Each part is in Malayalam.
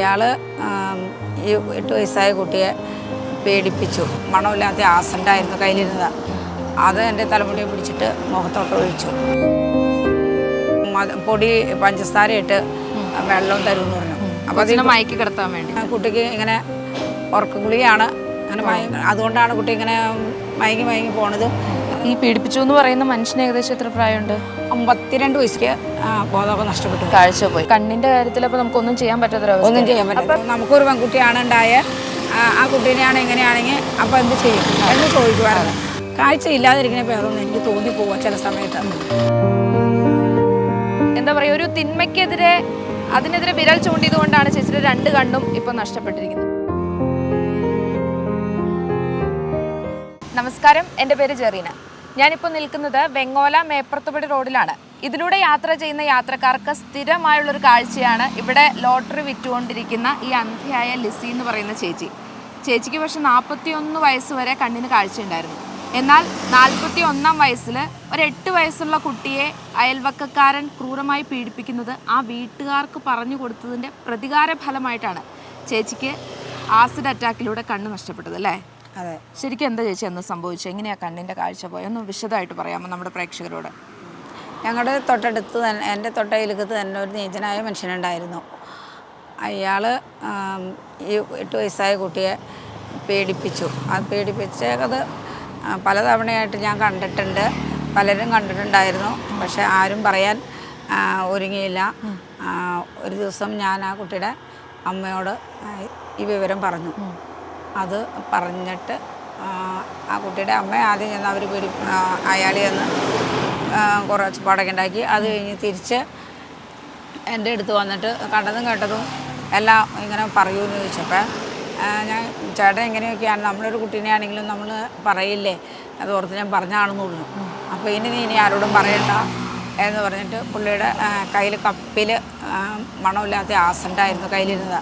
അയാൾ ഈ എട്ട് വയസ്സായ കുട്ടിയെ പേടിപ്പിച്ചു. മണമില്ലാത്ത ആസണ്ടായിരുന്നു കയ്യിലിരുന്നത്. അത് എന്റെ തലമുടിയെ പിടിച്ചിട്ട് മുഖത്തോട്ട് ഒഴിച്ചു. പൊടി പഞ്ചസാര ഇട്ട് വെള്ളം തരുമെന്ന് പറഞ്ഞു. അപ്പോൾ അതിനെ മയക്കി കിടത്താൻ വേണ്ടി. ആ കുട്ടിക്ക് ഇങ്ങനെ ഉറക്ക ഗുളികയാണ്. അങ്ങനെ അതുകൊണ്ടാണ് കുട്ടി ഇങ്ങനെ മയങ്ങി മയങ്ങി പോണത്. ഈ പീഡിപ്പിച്ചു എന്ന് പറയുന്ന മനുഷ്യന് ഏകദേശം എത്ര പ്രായമുണ്ട്? അമ്പത്തിരണ്ട് വയസ്സിക്ക് ആ, ബോധമൊക്കെ നഷ്ടപ്പെട്ടു. കാഴ്ച പോയി. കണ്ണിന്റെ കാര്യത്തിൽ അപ്പൊ നമുക്കൊന്നും ചെയ്യാൻ പറ്റാത്തൊരവസ്ഥ ഒന്നും ചെയ്യാൻ പറ്റില്ല നമുക്കൊരു പെൺകുട്ടിയാണ് ഉണ്ടായ ആ, കുട്ടീനെയാണ് എങ്ങനെയാണെങ്കിൽ അപ്പൊ എന്ത് ചെയ്യും? എന്ന് ചോദിക്കുമായിരുന്നു കാഴ്ച ഇല്ലാതിരിക്കുന്ന പേരൊന്നും എനിക്ക് തോന്നി പോവാ ചില സമയത്ത്. എന്താ പറയാ ഒരു തിന്മയ്ക്കെതിരെ അതിനെതിരെ വിരൽ ചൂണ്ടിയത് കൊണ്ടാണ് ചേച്ചിയുടെ രണ്ട് കണ്ണും ഇപ്പൊ നഷ്ടപ്പെട്ടിരിക്കുന്നത്. നമസ്കാരം എന്റെ പേര് ജെറീന. ഞാനിപ്പോൾ നിൽക്കുന്നത് വെങ്ങോല മേപ്പുറത്തുപടി റോഡിലാണ്. ഇതിലൂടെ യാത്ര ചെയ്യുന്ന യാത്രക്കാർക്ക് സ്ഥിരമായുള്ളൊരു കാഴ്ചയാണ് ഇവിടെ ലോട്ടറി വിറ്റുകൊണ്ടിരിക്കുന്ന ഈ അന്ധ്യയായ ലിസി എന്ന് പറയുന്ന ചേച്ചി. ചേച്ചിക്ക് പക്ഷേ നാൽപ്പത്തി ഒന്ന് വയസ്സ് വരെ കണ്ണിന് കാഴ്ചയുണ്ടായിരുന്നു. എന്നാൽ നാൽപ്പത്തി ഒന്നാം വയസ്സിൽ ഒരു എട്ട് വയസ്സുള്ള കുട്ടിയെ അയൽവക്കക്കാരൻ ക്രൂരമായി പീഡിപ്പിക്കുന്നത് ആ വീട്ടുകാർക്ക് പറഞ്ഞു കൊടുത്തതിന്റെ പ്രതികാര ഫലമായിട്ടാണ് ചേച്ചിക്ക് ആസിഡ് അറ്റാക്കിലൂടെ കണ്ണ് നഷ്ടപ്പെട്ടത് അല്ലേ? അതെ. ശരിക്കും എന്താ ചേച്ചി അന്ന് സംഭവിച്ചു എങ്ങനെയാ കണ്ണിന്റെ കാഴ്ച പോയത് ഒന്ന് വിശദമായിട്ട് പറയാമോ നമ്മുടെ പ്രേക്ഷകരോട്? ഞങ്ങളുടെ തൊട്ടടുത്ത് തന്നെ എന്റെ തൊട്ടയിലകത്ത് തന്നെ ഒരു നീചനായ മനുഷ്യനുണ്ടായിരുന്നു. അയാൾ ഈ എട്ട് വയസ്സായ കുട്ടിയെ പേടിപ്പിച്ചു. അത് പേടിപ്പിച്ചത് പലതവണയായിട്ട് ഞാൻ കണ്ടിട്ടുണ്ട്. പലരും കണ്ടിട്ടുണ്ടായിരുന്നു. പക്ഷെ ആരും പറയാൻ ഒരുങ്ങിയില്ല. ഒരു ദിവസം ഞാൻ ആ കുട്ടിയുടെ അമ്മയോട് ഈ വിവരം പറഞ്ഞു. അത് പറഞ്ഞിട്ട് ആ, കുട്ടിയുടെ അമ്മ ആദ്യം ചെന്ന് അവർ പേടി അയാളെ ഒന്ന് കുറച്ച് പടക്കം ഉണ്ടാക്കി. അത് കഴിഞ്ഞ് തിരിച്ച് എന്റെ അടുത്ത് വന്നിട്ട് കണ്ടതും കേട്ടതും എല്ലാം ഇങ്ങനെ പറയൂന്ന് ചോദിച്ചപ്പോൾ ഞാൻ ചേട്ടൻ എങ്ങനെയൊക്കെയാണ്? നമ്മളൊരു കുട്ടീനെ ആണെങ്കിലും നമ്മൾ പറയില്ലേ? അത് ഓർത്ത് ഞാൻ പറഞ്ഞാണെന്ന് പറഞ്ഞു അപ്പോൾ ഇനി നീ ഇനി ആരോടും പറയണ്ട എന്ന് പറഞ്ഞിട്ട് പുള്ളിയുടെ കയ്യിൽ കപ്പിൽ മണമില്ലാത്ത ആസണ്ടായിരുന്നു കയ്യിലിരുന്നത്.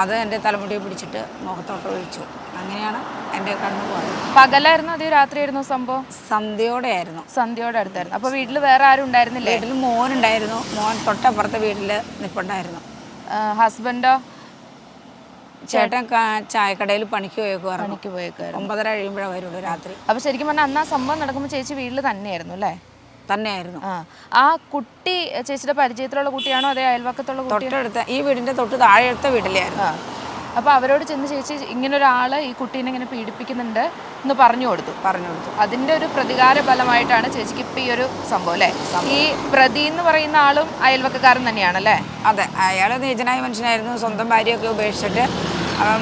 അത് എന്റെ തലമുടി പിടിച്ചിട്ട് മുഖത്തോട്ട് ഒഴിച്ചു. അങ്ങനെയാണ് എന്റെ കണ്ണു പോയത്. പകലായിരുന്നു അതോ രാത്രിയായിരുന്നു സംഭവം? സന്ധ്യയോടെ ആയിരുന്നു സന്ധ്യയോടെ അടുത്തായിരുന്നു. അപ്പോൾ വീട്ടിൽ വേറെ ആരും ഉണ്ടായിരുന്നില്ല? വീട്ടിൽ മോനുണ്ടായിരുന്നു. മോൻ തൊട്ടപ്പുറത്തെ വീട്ടിൽ നിൽപ്പുണ്ടായിരുന്നു ഹസ്ബൻഡോ? ചേട്ടൻ ചായക്കടയിൽ പണിക്ക് പോയേക്കുമായിരുന്നു പണിക്ക് പോയേക്കായിരുന്നു ഒമ്പതര കഴിയുമ്പോഴാണ് വരുള്ളൂ രാത്രി. അപ്പോൾ ശരിക്കും പറഞ്ഞാൽ അന്ന് ആ സംഭവം നടക്കുമ്പോൾ ചേച്ചി വീട്ടിൽ തന്നെയായിരുന്നു അല്ലേ? തന്നെയായിരുന്നു. ആ. കുട്ടി ചേച്ചിയുടെ പരിചയത്തിലുള്ള കുട്ടിയാണോ അതേ അയൽവക്കത്തുള്ള തൊട്ടടുത്ത ഈ വീടിന്റെ തൊട്ട് താഴെടുത്ത വീട്ടിലായിരുന്നു. അപ്പൊ അപ്പോൾ അവരോട് ചെന്ന് ചേച്ചി ഇങ്ങനെ ഒരാൾ ഈ കുട്ടീനെ ഇങ്ങനെ പീഡിപ്പിക്കുന്നുണ്ട് എന്ന് പറഞ്ഞു കൊടുത്തു. പറഞ്ഞു കൊടുത്തു. അതിന്റെ ഒരു പ്രതികാര ഫലമായിട്ടാണ് ചേച്ചിക്ക് ഇപ്പം ഈ ഒരു സംഭവം അല്ലേ? ഈ പ്രതി എന്ന് പറയുന്ന ആളും അയൽവക്കക്കാരൻ തന്നെയാണ് അല്ലേ അതെ അയാൾ നീചനായ മനുഷ്യനായിരുന്നു. സ്വന്തം ഭാര്യയൊക്കെ ഉപേക്ഷിച്ചിട്ട്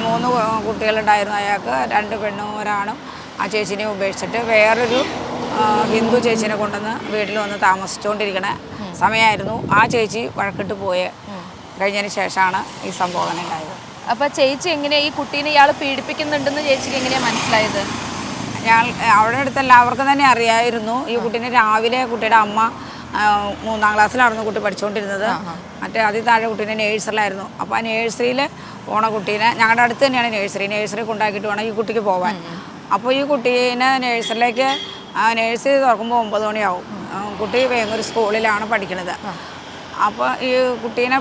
മൂന്ന് കുട്ടികളുണ്ടായിരുന്നു. അയാൾക്ക് രണ്ട് പെണ്ണും ഒരാണും. ആ ചേച്ചിനെ ഉപേക്ഷിച്ചിട്ട് വേറൊരു ഹിന്ദു ചേച്ചിനെ കൊണ്ടുവന്ന് വീട്ടിൽ വന്ന് താമസിച്ചുകൊണ്ടിരിക്കണ സമയമായിരുന്നു ആ ചേച്ചി വഴക്കിട്ട് പോയ. കഴിഞ്ഞതിന് ശേഷമാണ് ഈ സംഭവം ഉണ്ടായത്. അപ്പൊ ചേച്ചി എങ്ങനെയാ ഈ കുട്ടീനെ ഇയാൾ പീഡിപ്പിക്കുന്നുണ്ടെന്ന് ചേച്ചിക്ക് എങ്ങനെയാ മനസ്സിലായത്? ഞാൻ അവിടെ അടുത്ത് എല്ലാവർക്കും തന്നെ അറിയായിരുന്നു. ഈ കുട്ടീനെ രാവിലെ കുട്ടിയുടെ അമ്മ മൂന്നാം ക്ലാസ്സിലായിരുന്നു കുട്ടി പഠിച്ചുകൊണ്ടിരുന്നത് മറ്റേ അതിൽ താഴെ കുട്ടീനെ നേഴ്സറിലായിരുന്നു അപ്പോൾ ആ നേഴ്സറിയിൽ പോണ കുട്ടീനെ ഞങ്ങളുടെ അടുത്ത് തന്നെയാണ് നേഴ്സറി. നേഴ്സറി കൊണ്ടാക്കിയിട്ട് വേണം ഈ കുട്ടിക്ക് പോവാൻ. അപ്പോൾ ഈ കുട്ടീനെ നേഴ്സറിയിലേക്ക് നേഴ്സറി തുറക്കുമ്പോൾ ഒമ്പത് മണിയാവും. ആ, കുട്ടി വേങ്ങൂർ സ്കൂളിലാണ് പഠിക്കുന്നത് അപ്പോൾ ഈ കുട്ടീനെ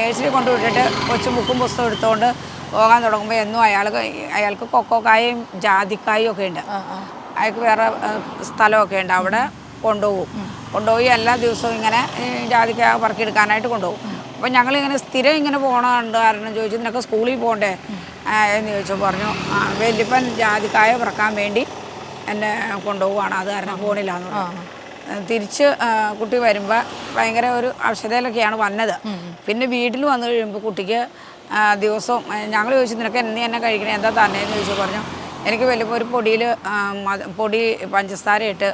നേഴ്സറി കൊണ്ടുവിട്ടിട്ട് കൊച്ചു ബുക്കും പുസ്തകം എടുത്തുകൊണ്ട് പോകാൻ തുടങ്ങുമ്പോൾ എന്നും അയാൾക്ക് അയാൾക്ക് കൊക്കോക്കായും ജാതിക്കായും ഒക്കെ ഉണ്ട്. അയാൾക്ക് വേറെ സ്ഥലമൊക്കെ ഉണ്ട്. അവിടെ കൊണ്ടുപോകും. കൊണ്ടുപോയി എല്ലാ ദിവസവും ഇങ്ങനെ ജാതിക്ക പറക്കിയെടുക്കാനായിട്ട് കൊണ്ടുപോകും. അപ്പം ഞങ്ങളിങ്ങനെ സ്ഥിരം ഇങ്ങനെ പോകണ കണ്ട് കാരണം ചോദിച്ചു നിനക്ക് സ്കൂളിൽ പോകണ്ടേ എന്ന് ചോദിച്ചു. പറഞ്ഞു വലിയപ്പൻ ജാതിക്കായ പറക്കാൻ വേണ്ടി എന്നെ കൊണ്ടുപോവാണ് അത് കാരണം ഫോണിലാന്ന് എന്ന് തിരിച്ച് കുട്ടി വരുമ്പോൾ ഭയങ്കര ഒരു അവശതയിലൊക്കെയാണ് വന്നത്. പിന്നെ വീട്ടിൽ വന്നു കഴിയുമ്പോൾ കുട്ടിക്ക് ദിവസവും ഞങ്ങൾ ചോദിച്ചു നിനക്ക് എന്നെ എന്നെ കഴിക്കണേ? എന്താ തന്നേന്ന് ചോദിച്ചു. പറഞ്ഞു എനിക്ക് വലിയപ്പോൾ ഒരു പൊടിയിൽ പൊടി പഞ്ചസാര ഇട്ട്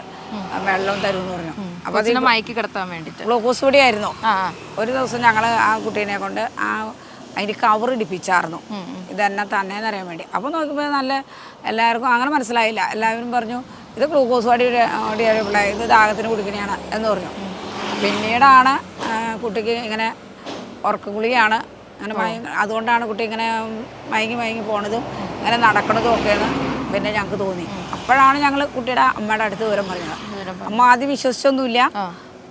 വെള്ളം എന്ന് പറഞ്ഞു. അപ്പോൾ അതിന് മയക്കി കിടത്താൻ വേണ്ടിട്ട്. ഗ്ലൂക്കോസ് പൊടിയായിരുന്നു ഒരു ദിവസം ഞങ്ങൾ ആ കുട്ടീനെ കൊണ്ട് ആ അതിന് കവർ ഇടിപ്പിച്ചായിരുന്നു ഇതെന്നെ തന്നെയെന്ന് അറിയാൻ വേണ്ടി. അപ്പോൾ നോക്കുമ്പോൾ നല്ല എല്ലാവർക്കും അങ്ങനെ മനസ്സിലായില്ല. എല്ലാവരും പറഞ്ഞു ഇത് ഗ്ലൂക്കോസ് വാടി പിള്ളേ ഇത് ദാഹത്തിന് കുടിക്കണയാണ് എന്ന് പറഞ്ഞു. പിന്നീടാണ് കുട്ടിക്ക് ഇങ്ങനെ ഉറക്ക ഗുളിയാണ് അങ്ങനെ മയങ്ങി അതുകൊണ്ടാണ് കുട്ടി ഇങ്ങനെ മയങ്ങി മയങ്ങി പോണതും ഇങ്ങനെ നടക്കണതും ഒക്കെയാണ് പിന്നെ ഞങ്ങൾക്ക് തോന്നി. അപ്പോഴാണ് ഞങ്ങൾ കുട്ടിയുടെ അമ്മയുടെ അടുത്ത് വിവരം പറഞ്ഞത്. അമ്മ ആദ്യം വിശ്വസിച്ചൊന്നുമില്ല.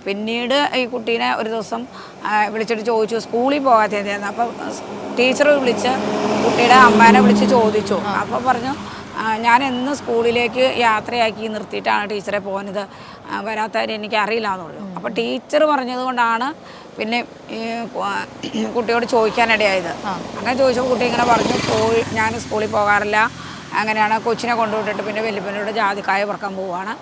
പിന്നീട് ഈ കുട്ടീനെ ഒരു ദിവസം വിളിച്ചിട്ട് ചോദിച്ചു സ്കൂളിൽ പോകാത്തതായിരുന്നു അപ്പോൾ ടീച്ചർ വിളിച്ച് കുട്ടിയുടെ അമ്മേനെ വിളിച്ച് ചോദിച്ചു. അപ്പോൾ പറഞ്ഞു ഞാൻ എന്ന് സ്കൂളിലേക്ക് യാത്രയാക്കി നിർത്തിയിട്ടാണ് ടീച്ചറെ പോകുന്നത് വരാത്തവരെ വരാത്ത കാര്യം എനിക്ക് അറിയില്ല എന്ന് പറഞ്ഞു. അപ്പോൾ ടീച്ചർ പറഞ്ഞത് കൊണ്ടാണ് പിന്നെ കുട്ടിയോട് ചോദിക്കാനിടയായത്. അങ്ങനെ ചോദിച്ചപ്പോൾ കുട്ടി ഇങ്ങനെ പറഞ്ഞു പോയി ഞാൻ സ്കൂളിൽ പോകാറില്ല. അങ്ങനെയാണ് കൊച്ചിനെ കൊണ്ടുവിട്ടിട്ട് പിന്നെ വലിയപ്പനോട് ജാതിക്കായ പറക്കാൻ പോവുകയാണ്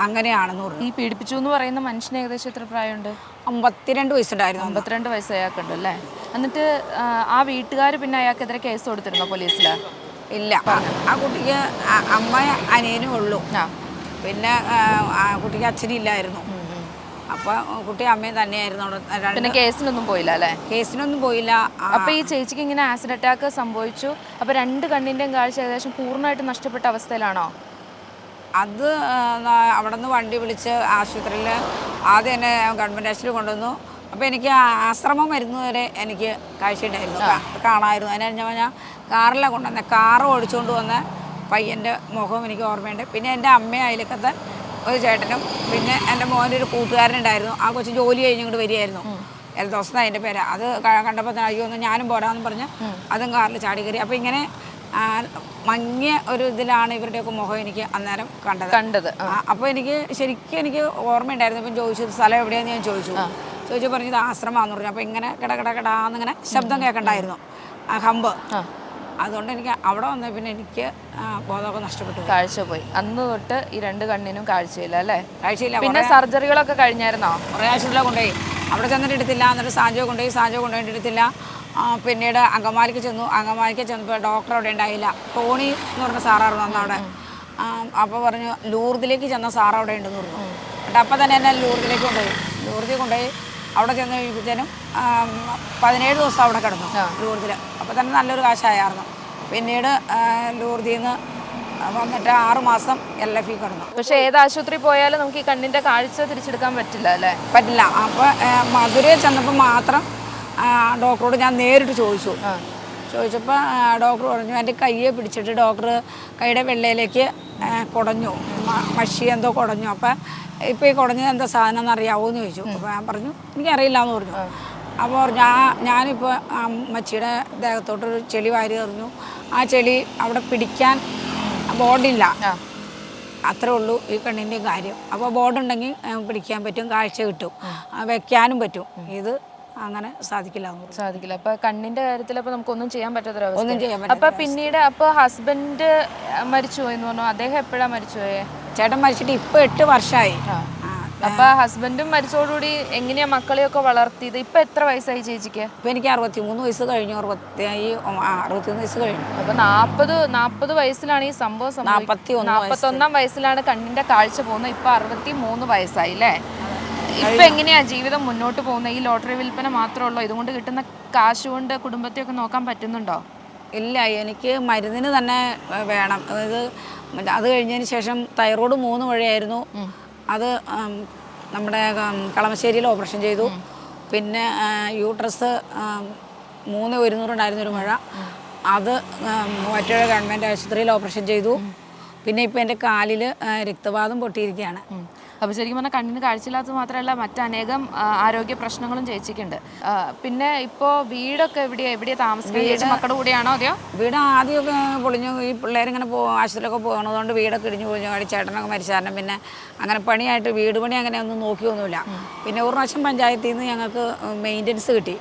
അങ്ങനെയാണെന്ന് പറഞ്ഞു. ഈ പീഡിപ്പിച്ചു എന്ന് പറയുന്ന മനുഷ്യന് ഏകദേശം എത്ര പ്രായമുണ്ട്? അമ്പത്തിരണ്ട് വയസ്സുണ്ടായിരുന്നു. അമ്പത്തിരണ്ട് വയസ്സ് അയാൾക്കുണ്ട് അല്ലേ? എന്നിട്ട് ആ, വീട്ടുകാർ പിന്നെ അയാൾക്കെതിരെ കേസ് കൊടുത്തിരുന്നോ പോലീസിൽ ഇല്ല. ആ- കുട്ടിക്ക് അമ്മ അനിയനും ഉള്ളൂ. പിന്നെ ആ, ആ കുട്ടിക്ക് അച്ഛനില്ലായിരുന്നു. അപ്പോൾ കുട്ടി അമ്മയും തന്നെയായിരുന്നു പിന്നെ കേസിനൊന്നും പോയില്ല അല്ലേ? കേസിനൊന്നും പോയില്ല. അപ്പൊ ഈ ചേച്ചിക്ക് ഇങ്ങനെ ആസിഡ് അറ്റാക്ക് സംഭവിച്ചു. അപ്പൊ രണ്ട് കണ്ണിന്റെയും കാഴ്ച ഏകദേശം പൂർണമായിട്ട് നഷ്ടപ്പെട്ട അവസ്ഥയിലാണോ? അത് അവിടെ നിന്ന് വണ്ടി വിളിച്ച് ആശുപത്രിയിൽ ആദ്യം എന്നെ ഗവൺമെന്റ് ആശുപത്രിയിൽ കൊണ്ടുവന്നു. അപ്പോൾ എനിക്ക് ആശ്രമം വരുന്നവരെ എനിക്ക് കാഴ്ചയുണ്ടായിരുന്നു. കാണാമായിരുന്നു അതിന് ഞാൻ കാറിലാണ് കൊണ്ടുവന്നത് കാറ് ഓടിച്ചുകൊണ്ട് വന്ന പയ്യന്റെ മുഖം എനിക്ക് ഓർമ്മയുണ്ട്. പിന്നെ എന്റെ അമ്മയായാലൊക്കെ അയലക്കത്തെ ഒരു ചേട്ടനും പിന്നെ എന്റെ മോന്റെ ഒരു കൂട്ടുകാരനുണ്ടായിരുന്നു. ആ കൊച്ചു ജോലി കഴിഞ്ഞ് ഇങ്ങോട്ട് വരികയായിരുന്നു എൽദോസ് അതിന്റെ പേര്. അത് കണ്ടപ്പോൾ തന്നെ അയ്യോ ഒന്ന് ഞാനും പോരാന്ന് പറഞ്ഞ് അതും കാറിൽ ചാടി കയറി. അപ്പോൾ ഇങ്ങനെ മങ്ങിയ ഒരു ഇതിലാണ് ഇവരുടെയൊക്കെ മുഖം എനിക്ക് അന്നേരം കണ്ടത്. കണ്ടത്. അപ്പോൾ എനിക്ക് ശരിക്കും എനിക്ക് ഓർമ്മയുണ്ടായിരുന്നു. ഇപ്പം ചോദിച്ചു സ്ഥലം എവിടെയാന്ന് ഞാൻ ചോദിച്ചു. ചോദിച്ചു പറഞ്ഞത് ആശ്രമമാണെന്ന് പറഞ്ഞു. അപ്പോൾ ഇങ്ങനെ കിട കിട കിടാന്നിങ്ങനെ ശബ്ദം കേൾക്കണ്ടായിരുന്നു ആ ഹമ്പ്. അതുകൊണ്ട് എനിക്ക് അവിടെ വന്ന പിന്നെ എനിക്ക് ബോധമൊക്കെ നഷ്ടപ്പെട്ടു. കാഴ്ച പോയി അന്ന് തൊട്ട് ഈ രണ്ട് കണ്ണിനും കാഴ്ചയില്ല അല്ലേ? കാഴ്ചയില്ല. പിന്നെ സർജറികളൊക്കെ കഴിഞ്ഞായിരുന്നോ? കുറേ ആശുപത്രിയിലാണ് കൊണ്ടുപോയി. അവിടെ ചെന്നിട്ട് എടുത്തില്ല എന്നിട്ട് സാഞ്ചോ കൊണ്ടുപോയി സാഞ്ചോ കൊണ്ടുപോയിട്ട് എടുത്തില്ല. പിന്നീട് അങ്കമാലിക്ക് ചെന്നു. അങ്കമാലിക്ക് ചെന്നപ്പോൾ ഡോക്ടർ അവിടെ ഉണ്ടായില്ല. ടോണി എന്ന് പറഞ്ഞ സാറായിരുന്നു അന്ന് അവിടെ. അപ്പോൾ പറഞ്ഞു ലൂർദിലേക്ക് ചെന്ന സാർ അവിടെ ഉണ്ടെന്ന് പറഞ്ഞു. എന്നിട്ട് അപ്പം തന്നെ എന്നെ ലൂർദിലേക്ക് കൊണ്ടുപോയി. ലൂർദിൽ കൊണ്ടുപോയി അവിടെ ചെന്ന് കഴിയുമ്പോഴത്തേനും പതിനേഴ് ദിവസം അവിടെ കിടന്നു ലൂർദിൽ അപ്പോൾ തന്നെ നല്ലൊരു കാശായിരുന്നു പിന്നീട് ലൂർദിൽ നിന്ന് വന്നിട്ട് ആറ് മാസം എൽ എഫ് ഇ കിടന്നു. പക്ഷേ ഏത് ആശുപത്രി പോയാലും നമുക്ക് ഈ കണ്ണിന്റെ കാഴ്ച തിരിച്ചെടുക്കാൻ പറ്റില്ല അല്ലേ? പറ്റില്ല. അപ്പോൾ മധുരയിൽ ചെന്നപ്പോൾ മാത്രം ഡോക്ടറോട് ഞാൻ നേരിട്ട് ചോദിച്ചു. ചോദിച്ചപ്പോൾ ഡോക്ടർ പറഞ്ഞു എന്റെ കയ്യെ പിടിച്ചിട്ട് ഡോക്ടർ കൈയുടെ വെള്ളയിലേക്ക് കുടഞ്ഞു. മഷി എന്തോ കുടഞ്ഞു. അപ്പം ഇപ്പോൾ ഈ കുടഞ്ഞത് എന്താ സാധനം എന്ന് അറിയാവോ എന്ന് ചോദിച്ചു അപ്പോൾ ഞാൻ പറഞ്ഞു എനിക്കറിയില്ല എന്ന് പറഞ്ഞു അപ്പോൾ ഞാൻ ഞാനിപ്പോൾ അമ്മച്ചിയുടെ ദേഹത്തോട്ടൊരു ചെളി വാരി എറിഞ്ഞു. ആ ചെളി അവിടെ പിടിക്കാൻ ബോർഡില്ല. അത്രേ ഉള്ളൂ ഈ കണ്ണിന്റെ കാര്യം. അപ്പോൾ ബോർഡ് ഉണ്ടെങ്കിൽ പിടിക്കാൻ പറ്റും കാഴ്ച കിട്ടും. വെക്കാനും പറ്റും. ഇത് അങ്ങനെ സാധിക്കില്ല സാധിക്കില്ല. അപ്പൊ കണ്ണിന്റെ കാര്യത്തിൽ അപ്പൊ നമുക്കൊന്നും ചെയ്യാൻ ഒന്നും ചെയ്യാൻ ചെയ്യാൻ അപ്പൊ പറ്റില്ല പിന്നീട് അപ്പൊ ഹസ്ബൻഡ് മരിച്ചുപോയി എന്ന് പറഞ്ഞു. അദ്ദേഹം എപ്പോഴാ മരിച്ചുപോയേ? ചേട്ടൻ മരിച്ചിട്ട് ഇപ്പൊ എട്ട് വർഷമായി അപ്പൊ ഹസ്ബൻഡും മരിച്ചോടുകൂടി എങ്ങനെയാ മക്കളെയൊക്കെ വളർത്തിയത്? ഇപ്പൊ എത്ര വയസ്സായി ചേച്ചിക്ക്? ഇപ്പൊ എനിക്ക് അറുപത്തി മൂന്ന് വയസ്സ് കഴിഞ്ഞു. അറുപത്തി ആ അറുപത്തിമൂന്ന് വയസ്സ് കഴിഞ്ഞു. അപ്പൊ നാപ്പത് നാപ്പത് വയസ്സിലാണ് ഈ സംഭവം നാപ്പത്തി ഒന്ന് നാപ്പത്തൊന്നാം വയസ്സിലാണ് കണ്ണിന്റെ കാഴ്ച പോകുന്നത്. ഇപ്പൊ അറുപത്തി മൂന്ന് വയസ്സായി അല്ലേ? ഇപ്പൊ എങ്ങനെയാ ജീവിതം മുന്നോട്ട് പോകുന്നത്? ഈ ലോട്ടറി വിൽപ്പന മാത്രമേ ഉള്ളൂ. ഇതുകൊണ്ട് കിട്ടുന്ന കാശ് കൊണ്ട് കുടുംബത്തെ ഒക്കെ നോക്കാൻ പറ്റുന്നുണ്ടോ? ഇല്ല എനിക്ക് മരുന്നിന് തന്നെ വേണം. അതായത് അത് കഴിഞ്ഞതിന് ശേഷം തൈറോയ്ഡ് മൂന്ന് വഴിയായിരുന്നു. അത് നമ്മുടെ കളമശ്ശേരിയിൽ ഓപ്പറേഷൻ ചെയ്തു. പിന്നെ യൂട്രസ് മൂന്ന് ഒരുന്നൂറുണ്ടായിരുന്നൊരു മഴ. അത് മൂവാറ്റുപുഴ ഗവൺമെന്റ് ആശുപത്രിയിൽ ഓപ്പറേഷൻ ചെയ്തു. പിന്നെ ഇപ്പോൾ എന്റെ കാലിൽ രക്തപാതം പൊട്ടിയിരിക്കുകയാണ്. ഉം. അപ്പൊ ശരിക്കും പറഞ്ഞാൽ കണ്ണിന് കാഴ്ചയില്ലാത്തത് മാത്രമല്ല മറ്റനേകം ആരോഗ്യ പ്രശ്നങ്ങളും ചേച്ചിക്കുണ്ട് പിന്നെ ഇപ്പോ വീടൊക്കെ എവിടെയാ എവിടെയാ താമസിക്കുന്നത്? മക്കളുടെ കൂടെയാണോ അതെയോ? വീട് ആദ്യമൊക്കെ പൊളിഞ്ഞു ഈ പിള്ളേരിങ്ങനെ പോ ആശുപത്രിയിലൊക്കെ പോകുന്നതുകൊണ്ട് വീടൊക്കെ ഇടിഞ്ഞു പൊളിഞ്ഞു. കാടി ചേട്ടനൊക്കെ മരിച്ചാരണം പിന്നെ അങ്ങനെ പണിയായിട്ട് വീട് പണി അങ്ങനെ ഒന്നും നോക്കിയൊന്നുമില്ല. പിന്നെ ഒരു പ്രാവശ്യം പഞ്ചായത്തിൽ നിന്ന് ഞങ്ങൾക്ക് മെയിന്റനൻസ് കിട്ടി.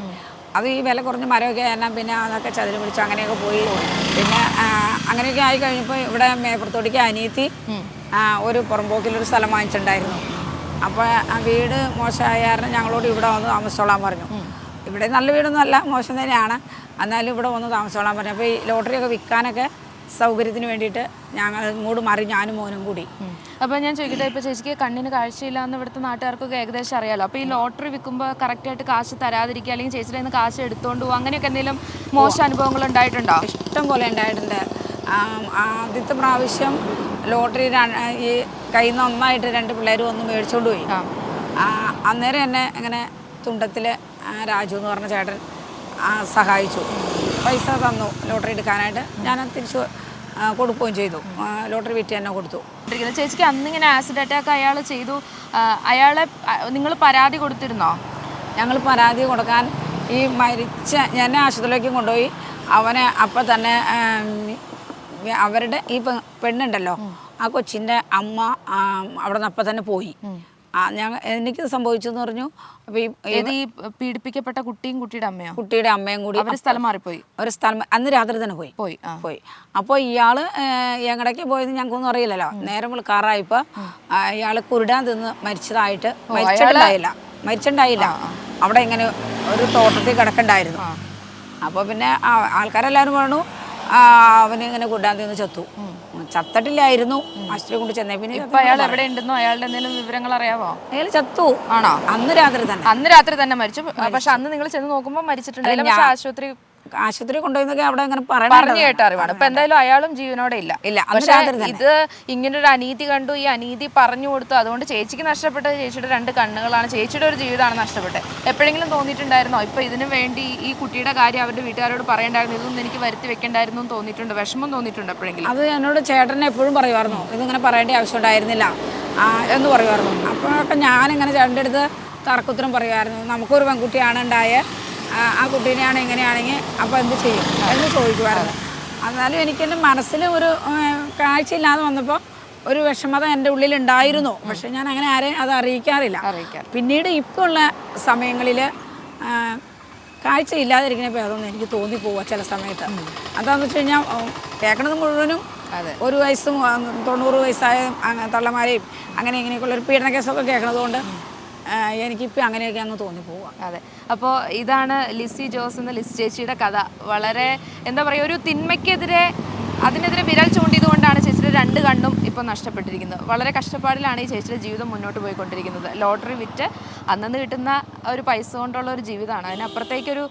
അത് ഈ വില കുറഞ്ഞ മരമൊക്കെ എല്ലാം പിന്നെ അതൊക്കെ ചതിരി പിടിച്ച് അങ്ങനെയൊക്കെ പോയി. പിന്നെ അങ്ങനെയൊക്കെ ആയി കഴിഞ്ഞപ്പോൾ ഇവിടെ മേപ്പുറത്തോടിക്ക് അനിയത്തി ഒരു പുറമ്പോക്കിലൊരു സ്ഥലം വാങ്ങിച്ചിട്ടുണ്ടായിരുന്നു. അപ്പോൾ ആ വീട് മോശമായ കാരണം ഞങ്ങളോട് ഇവിടെ വന്ന് താമസിച്ചോളാൻ പറഞ്ഞു. ഇവിടെ നല്ല വീടൊന്നും അല്ല മോശം തന്നെയാണ്. എന്നാലും ഇവിടെ വന്ന് താമസിച്ചോളാൻ പറഞ്ഞു. അപ്പോൾ ഈ ലോട്ടറിയൊക്കെ വിൽക്കാനൊക്കെ സൗകര്യത്തിന് വേണ്ടിയിട്ട് ഞങ്ങൾ ഇങ്ങോട്ട് മാറി ഞാനും മോനും കൂടി. അപ്പോൾ ഞാൻ ചോദിക്കട്ടെ ഇപ്പോൾ ചേച്ചിക്ക് കണ്ണിന് കാഴ്ചയില്ല എന്ന് ഇവിടുത്തെ നാട്ടുകാർക്കൊക്കെ ഏകദേശം അറിയാലോ. അപ്പോൾ ഈ ലോട്ടറി വിൽക്കുമ്പോൾ കറക്റ്റായിട്ട് കാശ് തരാതിരിക്കുക അല്ലെങ്കിൽ ചേച്ചിയുടെ നിന്ന് കാശ് എടുത്തുകൊണ്ട് പോകും അങ്ങനെയൊക്കെ എന്തെങ്കിലും മോശം അനുഭവങ്ങൾ ഉണ്ടായിട്ടുണ്ടോ? ഇഷ്ടം പോലെ ഉണ്ടായിട്ടുണ്ട്. ആദ്യത്തെ പ്രാവശ്യം ലോട്ടറി ഈ കയ്യിൽ നിന്ന് ഒന്നായിട്ട് രണ്ട് പിള്ളേരും ഒന്ന് മേടിച്ചുകൊണ്ട് പോയി. അന്നേരം എന്നെ അങ്ങനെ തുണ്ടത്തിൽ രാജു എന്ന് പറഞ്ഞ ചേട്ടൻ സഹായിച്ചു. പൈസ തന്നു ലോട്ടറി എടുക്കാനായിട്ട്. ഞാൻ തിരിച്ചു കൊടുക്കുകയും ചെയ്തു. ലോട്ടറി വിറ്റ് തന്നെ കൊടുത്തു. ചേച്ചിക്ക് അന്ന് ഇങ്ങനെ ആസിഡ് അറ്റാക്ക് അയാൾ ചെയ്തു. അയാളെ നിങ്ങൾ പരാതി കൊടുത്തിരുന്നോ? ഞങ്ങൾ പരാതി കൊടുക്കാൻ ഈ മരിച്ച ഞാൻ ആശുപത്രിയിലേക്ക് കൊണ്ടുപോയി. അവനെ അപ്പം തന്നെ അവരുടെ ഈ പെണ്ണുണ്ടല്ലോ ആ കൊച്ചിന്റെ അമ്മ അവിടെ നിന്ന് അപ്പം തന്നെ പോയി. ഞാൻ എനിക്ക് സംഭവിച്ചെന്ന് പറഞ്ഞു. ഈ പീഡിപ്പിക്കപ്പെട്ട കുട്ടിയും കുട്ടിയുടെ അമ്മയോ? കുട്ടിയുടെ അമ്മയും കൂടി അവർ സ്ഥലം മാറിപ്പോയി. ഒരു സ്ഥലം അന്ന് രാത്രി തന്നെ പോയി. പോയി പോയി. അപ്പോൾ ഇയാൾ എങ്ങടയ്ക്ക് പോയത് ഞങ്ങൾക്കൊന്നും അറിയില്ലല്ലോ. നേരം വിളിക്കാറായപ്പോൾ ഇയാൾ കുരുടാൻ തിന്ന് മരിച്ചതായിട്ട് മരിച്ചിട്ടുണ്ടായില്ല. മരിച്ചിട്ടുണ്ടായില്ല. അവിടെ ഇങ്ങനെ ഒരു തോട്ടത്തിൽ കിടക്കണ്ടായിരുന്നു. അപ്പോൾ പിന്നെ ആൾക്കാരെല്ലാരും ആൾക്കാരെല്ലാവരും പറഞ്ഞു അവന് ഇങ്ങനെ കുരുടാൻ തിന്ന് ചത്തു. ചത്തട്ടില്ലായിരുന്നു. ആശുപത്രി കൊണ്ട് ചെന്നേ. പിന്നെ ഇപ്പൊ അയാൾ എവിടെ ഉണ്ടെന്നോ? അയാളുടെ എന്തെങ്കിലും വിവരങ്ങൾ അറിയാവോ? അയാൾ ചത്തു. ആണോ? അന്ന് രാത്രി തന്നെ. അന്ന് രാത്രി തന്നെ മരിച്ചു. പക്ഷെ അന്ന് നിങ്ങൾ ചെന്ന് നോക്കുമ്പോൾ മരിച്ചിട്ടുണ്ടായില്ല. പക്ഷെ ആശുപത്രി ആശുപത്രി കൊണ്ടുപോയി അവിടെ അങ്ങനെ പറഞ്ഞു കേട്ട അറിവാണ്. ഇപ്പൊ എന്തായാലും അയാളും ജീവനോടെ ഇല്ല. ഇല്ല, പക്ഷേ ഇത് ഇങ്ങനെ ഒരു അനീതി കണ്ടു. ഈ അനീതി പറഞ്ഞു കൊടുത്തു. അതുകൊണ്ട് ചേച്ചിക്ക് നഷ്ടപ്പെട്ടത് ചേച്ചിയുടെ രണ്ട് കണ്ണുകളാണ് ചേച്ചിയുടെ ഒരു ജീവിതമാണ് നഷ്ടപ്പെട്ടത്. എപ്പോഴെങ്കിലും തോന്നിയിട്ടുണ്ടായിരുന്നോ? ഇപ്പൊ ഇതിനു വേണ്ടി ഈ കുട്ടിയുടെ കാര്യം അവരുടെ വീട്ടുകാരോട് പറയണ്ടായിരുന്നു. ഇതൊന്നും എനിക്ക് വരുത്തി വെക്കണ്ടായിരുന്നു എന്ന് തോന്നിയിട്ടുണ്ട്. വിഷമം തോന്നിയിട്ടുണ്ട് എപ്പോഴെങ്കിലും. അത് എന്നോട് ചേട്ടനെ എപ്പോഴും പറയുമായിരുന്നു. ഇതിങ്ങനെ പറയേണ്ട ആവശ്യം ഉണ്ടായിരുന്നില്ല എന്ന് പറയുമായിരുന്നു. അപ്പോഴൊക്കെ ഞാനിങ്ങനെ ചേട്ടന്റെ അടുത്ത് തർക്കുത്തരം പറയുമായിരുന്നു. നമുക്കൊരു പെൺകുട്ടിയാണ് ഉണ്ടായ ആ കുട്ടീനെയാണ് എങ്ങനെയാണെങ്കിൽ അപ്പോൾ എന്ത് ചെയ്യും? എന്ന് ചോദിക്കുമായിരുന്നു. എന്നാലും എനിക്കെന്റെ മനസ്സിൽ ഒരു കാഴ്ചയില്ലാതെ വന്നപ്പോൾ ഒരു വിഷമത എന്റെ ഉള്ളിൽ ഉണ്ടായിരുന്നു പക്ഷെ ഞാൻ അങ്ങനെ ആരെയും അത് അറിയിക്കാറില്ല. അറിയിക്കാം പിന്നീട് ഇപ്പോൾ ഉള്ള സമയങ്ങളിൽ കാഴ്ച അതൊന്നും എനിക്ക് എനിക്ക് തോന്നിപ്പോവുക ചില സമയത്ത്. അതാന്ന് വെച്ച് കഴിഞ്ഞാൽ കേൾക്കണത് മുഴുവനും ഒരു വയസ്സും തൊണ്ണൂറ് വയസ്സായ തള്ളമാരെയും അങ്ങനെ ഇങ്ങനെയൊക്കെയുള്ള ഒരു പീഡന കേസൊക്കെ കേൾക്കണത് കൊണ്ട് എനിക്കിപ്പോൾ അങ്ങനെയൊക്കെ അങ്ങ് തോന്നിപ്പോവുക അതെ. അപ്പോൾ ഇതാണ് ലിസി ജോസ് എന്ന ലിസി ചേച്ചിയുടെ കഥ. വളരെ എന്താ പറയുക ഒരു തിന്മയ്ക്കെതിരെ അതിനെതിരെ വിരൽ ചൂണ്ടിയതുകൊണ്ടാണ് ചേച്ചിയുടെ രണ്ട് കണ്ണും ഇപ്പോൾ നഷ്ടപ്പെട്ടിരിക്കുന്നത്. വളരെ കഷ്ടപ്പാടിലാണ് ഈ ചേച്ചിയുടെ ജീവിതം മുന്നോട്ട് പോയിക്കൊണ്ടിരിക്കുന്നത്. ലോട്ടറി വിറ്റ് അന്നന്ന് കിട്ടുന്ന ഒരു പൈസ കൊണ്ടുള്ള ഒരു ജീവിതമാണ്. അതിനപ്പുറത്തേക്കൊരു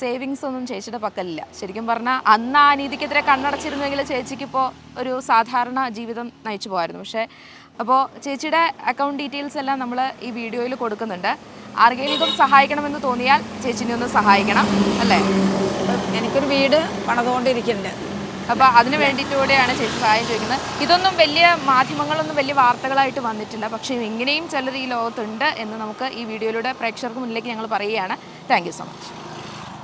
സേവിങ്സ് ഒന്നും ചേച്ചിയുടെ പക്കലില്ല. ശരിക്കും പറഞ്ഞാൽ അന്ന് ആ നീതിക്കെതിരെ കണ്ണടച്ചിരുന്നെങ്കിൽ ചേച്ചിക്ക് ഇപ്പോൾ ഒരു സാധാരണ ജീവിതം നയിച്ചു പോകായിരുന്നു പക്ഷേ അപ്പോൾ ചേച്ചിയുടെ അക്കൗണ്ട് ഡീറ്റെയിൽസ് എല്ലാം നമ്മൾ ഈ വീഡിയോയിൽ കൊടുക്കുന്നുണ്ട്. ആർക്കെങ്കിലും സഹായിക്കണമെന്ന് തോന്നിയാൽ ചേച്ചിനെ ഒന്ന് സഹായിക്കണം അല്ലേ? എനിക്കൊരു വീട് പണിതുകൊണ്ടിരിക്കുന്നുണ്ട്. അപ്പോൾ അതിന് വേണ്ടിയിട്ടൂടെയാണ് ചേച്ചി സഹായം ചോദിക്കുന്നത്. ഇതൊന്നും വലിയ മാധ്യമങ്ങളൊന്നും വലിയ വാർത്തകളായിട്ട് വന്നിട്ടില്ല. പക്ഷേ എങ്ങനെയും ചിലർ ഈ ലോകത്തുണ്ട് എന്ന് നമുക്ക് ഈ വീഡിയോയിലൂടെ പ്രേക്ഷകർക്ക് മുന്നിലേക്ക് ഞങ്ങൾ പറയുകയാണ്. Thank so much